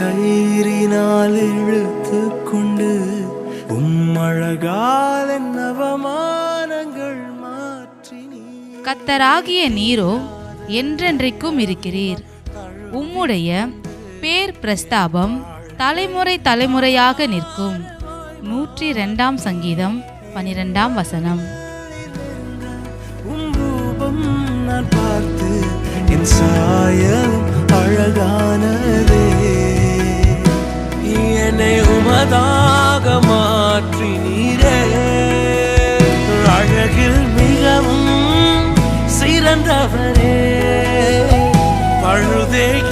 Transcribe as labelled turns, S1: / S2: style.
S1: கயிறினால் இழுத்து கொண்டு உம் அழகால் என் அவமானங்கள் மாற்றி நீ
S2: கத்தராகிய நீரோ என்றென்றைக்கும் இருக்கிறீர். உம்முடைய பேர் பிரஸ்தாபம் தலைமுறை தலைமுறையாக நிற்கும். நூற்றி ரெண்டாம் சங்கீதம் பனிரெண்டாம் வசனம்.
S1: நான் பார்த்து என் என்னை உமதாக மாற்றி நீரே. அழகில் மிகவும் சிறந்தவரே. பழுதே